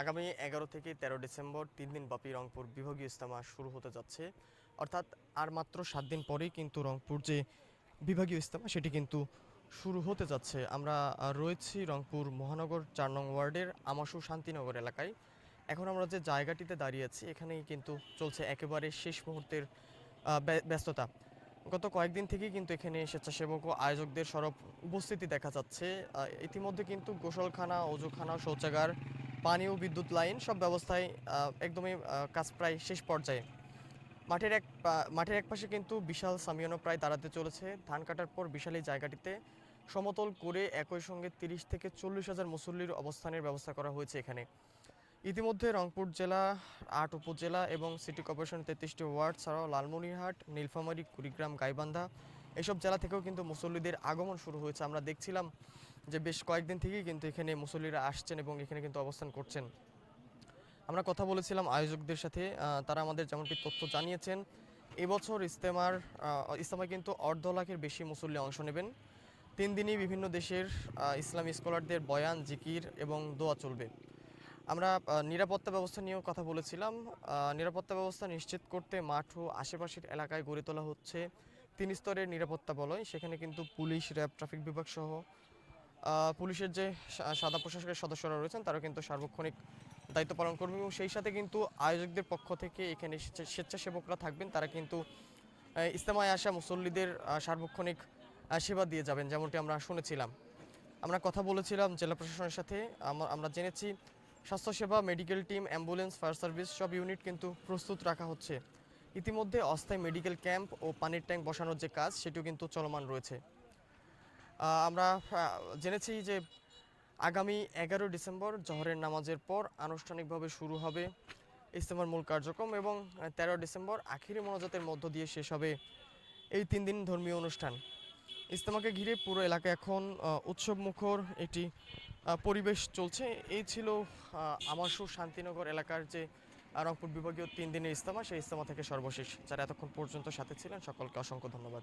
আগামী এগারো থেকে তেরো ডিসেম্বর তিন দিন ব্যাপী রংপুর বিভাগীয় ইস্তেমা শুরু হতে যাচ্ছে। অর্থাৎ আর মাত্র সাত দিন পরেই কিন্তু রংপুর যে বিভাগীয় ইস্তেমা সেটি কিন্তু শুরু হতে যাচ্ছে। আমরা রয়েছি রংপুর মহানগর চার নং ওয়ার্ডের আমাশু শান্তিনগর এলাকায়। এখন আমরা যে জায়গাটিতে দাঁড়িয়ে আছি, এখানেই কিন্তু চলছে একেবারে শেষ মুহূর্তের ব্য- ব্যস্ততা। গত কয়েকদিন থেকেই কিন্তু এখানে স্বেচ্ছাসেবক ও আয়োজকদের সরব উপস্থিতি দেখা যাচ্ছে। ইতিমধ্যে কিন্তু গোসলখানা, অজুখানা, শৌচাগার, পানি ও বিদ্যুৎ লাইন সব ব্যবস্থায় একদমই কাজ প্রায় শেষ পর্যায়ে। মাঠের এক মাঠের এক পাশে কিন্তু বিশাল সামিয়ানো প্রায় দাঁড়াতে চলেছে। ধান কাটার পর বিশাল এই জায়গাটিতে সমতল করে একই সঙ্গে তিরিশ থেকে চল্লিশ হাজার মুসল্লির অবস্থানের ব্যবস্থা করা হয়েছে এখানে। ইতিমধ্যে রংপুর জেলা, আট উপজেলা এবং সিটি কর্পোরেশন তেত্রিশটি ওয়ার্ড ছাড়াও লালমনিরহাট, নীলফামারী, কুড়িগ্রাম, গাইবান্ধা এসব জেলা থেকেও কিন্তু মুসল্লিদের আগমন শুরু হয়েছে। আমরা দেখছিলাম যে বেশ কয়েকদিন থেকেই কিন্তু এখানে মুসল্লিরা আসছেন এবং এখানে কিন্তু অবস্থান করছেন। আমরা কথা বলেছিলাম আয়োজকদের সাথে তারা আমাদের যেমনটি তথ্য জানিয়েছেন, এবছর ইস্তেমার ইস্তেমায় কিন্তু অর্ধ লাখের বেশি মুসল্লি অংশ নেবেন। তিন দিনই বিভিন্ন দেশের ইসলামী স্কলারদের বয়ান, জিকির এবং দোয়া চলবে। আমরা নিরাপত্তা ব্যবস্থা নিয়েও কথা বলেছিলাম। নিরাপত্তা ব্যবস্থা নিশ্চিত করতে মাঠ ও আশেপাশের এলাকায় গড়ে তোলা হচ্ছে তিন স্তরের নিরাপত্তা বলয়। সেখানে কিন্তু পুলিশ, র্যাব, ট্রাফিক বিভাগ সহ পুলিশের যে সাদা পোশাকের সদস্যরা রয়েছেন, তারা কিন্তু সার্বক্ষণিক দায়িত্ব পালন করবেন এবং সেই সাথে কিন্তু আয়োজকদের পক্ষ থেকে এখানে স্বেচ্ছাসেবকরা থাকবেন। তারা কিন্তু ইস্তেমায় আসা মুসল্লিদের সার্বক্ষণিক সেবা দিয়ে যাবেন, যেমনটি আমরা শুনেছিলাম। আমরা কথা বলেছিলাম জেলা প্রশাসনের সাথে। আমরা জেনেছি স্বাস্থ্যসেবা medical team ambulance fire service সব ইউনিট কিন্তু প্রস্তুত রাখা হচ্ছে। ইতিমধ্যে অস্থায়ী মেডিকেল ক্যাম্প ও পানির ট্যাঙ্ক বসানোর যে কাজ, সেটিও কিন্তু চলমান রয়েছে। আমরা জেনেছি যে আগামী এগারো ডিসেম্বর জহরের নামাজের পর আনুষ্ঠানিকভাবে শুরু হবে ইস্তেমার মূল কার্যক্রম এবং তেরো ডিসেম্বর আখিরি মনোজাতের মধ্য দিয়ে শেষ হবে এই তিন দিন ধর্মীয় অনুষ্ঠান। ইস্তেমাকে ঘিরে পুরো এলাকা এখন উৎসব মুখর একটি পরিবেশ চলছে। এই ছিল আমাশু শান্তিনগর এলাকার যে রংপুর বিভাগীয় তিন দিনের ইস্তেমা সেই ইস্তেমা থেকে সর্বশেষ। যারা এতক্ষণ পর্যন্ত সাথে ছিলেন, সকলকে অসংখ্য ধন্যবাদ।